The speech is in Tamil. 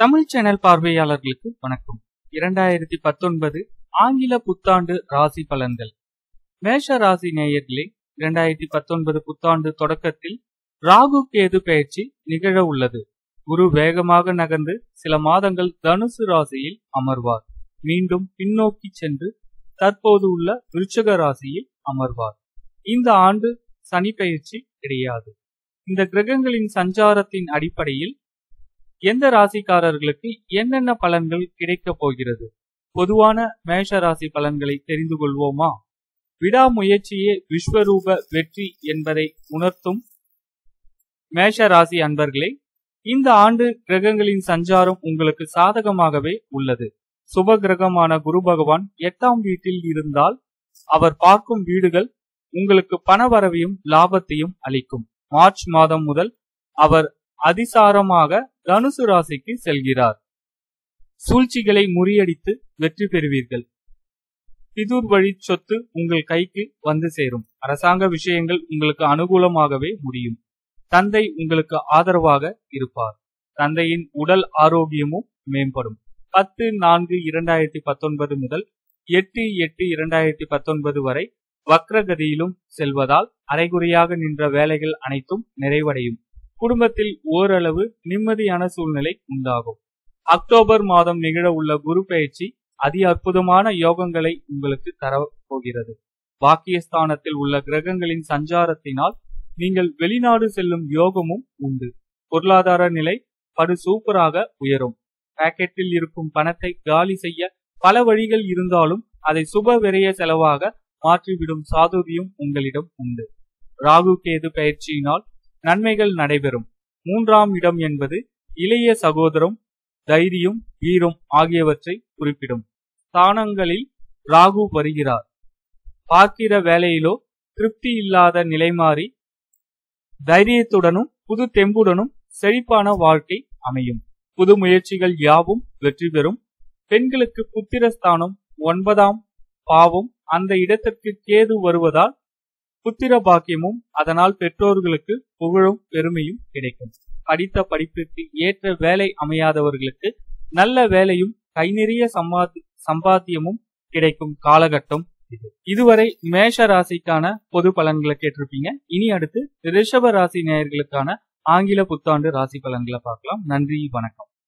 தமிழ் சேனல் பார்வையாளர்களுக்கு வணக்கம். இரண்டாயிரத்தி பத்தொன்பது ஆங்கில புத்தாண்டு ராசி பலன்கள். மேஷ ராசி நேயர்களே இரண்டாயிரத்தி பத்தொன்பது புத்தாண்டு தொடக்கத்தில் ராகு கேது பயிற்சி நிகழ உள்ளது. குரு வேகமாக நகர்ந்து சில மாதங்கள் தனுசு ராசியில் அமர்வார். மீண்டும் பின்னோக்கி சென்று தற்போது உள்ள விருச்சக ராசியில் அமர்வார். இந்த ஆண்டு சனி பயிற்சி கிடையாது. இந்த கிரகங்களின் சஞ்சாரத்தின் அடிப்படையில் எந்த ராசிக்காரர்களுக்கு என்னென்ன பலன்கள் கிடைக்கப் போகிறது? பொதுவான மேஷ ராசி பலன்களை தெரிந்து கொள்வோமா? விடாமுயற்சியே விஸ்வரூப வெற்றி என்பதை உணர்த்தும் மேஷ ராசி அன்பர்களே இந்த ஆண்டு கிரகங்களின் சஞ்சாரம் உங்களுக்கு சாதகமாகவே உள்ளது. சுப கிரகமான குரு பகவான் எட்டாம் வீட்டில் இருந்தால் அவர் பார்க்கும் வீடுகள் உங்களுக்கு பணவரவையும் லாபத்தையும் அளிக்கும். மார்ச் மாதம் முதல் அவர் அதிசாரமாக தனுசு ராசிக்கு செல்கிறார். சூழ்ச்சிகளை முறியடித்து வெற்றி பெறுவீர்கள். பிதூர் வழி சொத்து உங்கள் கைக்கு வந்து சேரும். அரசாங்க விஷயங்கள் உங்களுக்கு அனுகூலமாகவே முடியும். தந்தை உங்களுக்கு ஆதரவாக இருப்பார். தந்தையின் உடல் ஆரோக்கியமும் மேம்படும். பத்து நான்கு இரண்டாயிரத்தி பத்தொன்பது முதல் எட்டு எட்டு இரண்டாயிரத்தி பத்தொன்பது வரை வக்ரகதியிலும் செல்வதால் அரைகுறையாக நின்ற வேலைகள் அனைத்தும் நிறைவடையும். குடும்பத்தில் ஓரளவு நிம்மதியான சூழ்நிலை உண்டாகும். அக்டோபர் மாதம் நிகழ உள்ள குரு பயிற்சி அதி அற்புதமான யோகங்களை உங்களுக்கு தரப்போகிறது பாக்கியஸ்தானத்தில் உள்ள கிரகங்களின் சஞ்சாரத்தினால் நீங்கள் வெளிநாடு செல்லும் யோகமும் உண்டு. பொருளாதார நிலை படு சூப்பராக உயரும். பாக்கெட்டில் இருக்கும் பணத்தை காலி செய்ய பல வழிகள் இருந்தாலும் அதை சுப விரைய செலவாக மாற்றிவிடும் சாதுரியம் உங்களிடம் உண்டு. ராகு கேது பயிற்சியினால் நன்மைகள் நடைபெறும். மூன்றாம் இடம் என்பது இளைய சகோதரம் தைரியம் வீரம் ஆகியவற்றை குறிப்பிடும். ஸ்தானங்களில் ராகு வருகிறார். பார்க்கிற வேலையிலோ திருப்தி இல்லாத நிலை மாறி தைரியத்துடனும் புது தெம்புடனும் செழிப்பான வாழ்க்கை அமையும். புது முயற்சிகள் யாவும் வெற்றி பெறும். பெண்களுக்கு புத்திரஸ்தானம் ஒன்பதாம் பாவம். அந்த இடத்திற்கு கேது வருவதால் புத்திர பாக்கியமும் அதனால் பெற்றோர்களுக்கு புகழும் பெருமையும் கிடைக்கும். படித்த படிப்பிற்கு ஏற்ற வேலை அமையாதவர்களுக்கு நல்ல வேலையும் கை நிறைய சம்பாதி சம்பாத்தியமும் கிடைக்கும் காலகட்டம் இது. இதுவரை மேஷ ராசிக்கான பொது பலன்களை கேட்டிருப்பீங்க. இனி அடுத்து ரிஷப ராசி நேயர்களுக்கான ஆங்கில புத்தாண்டு ராசி பலன்களை பார்க்கலாம். நன்றி வணக்கம்.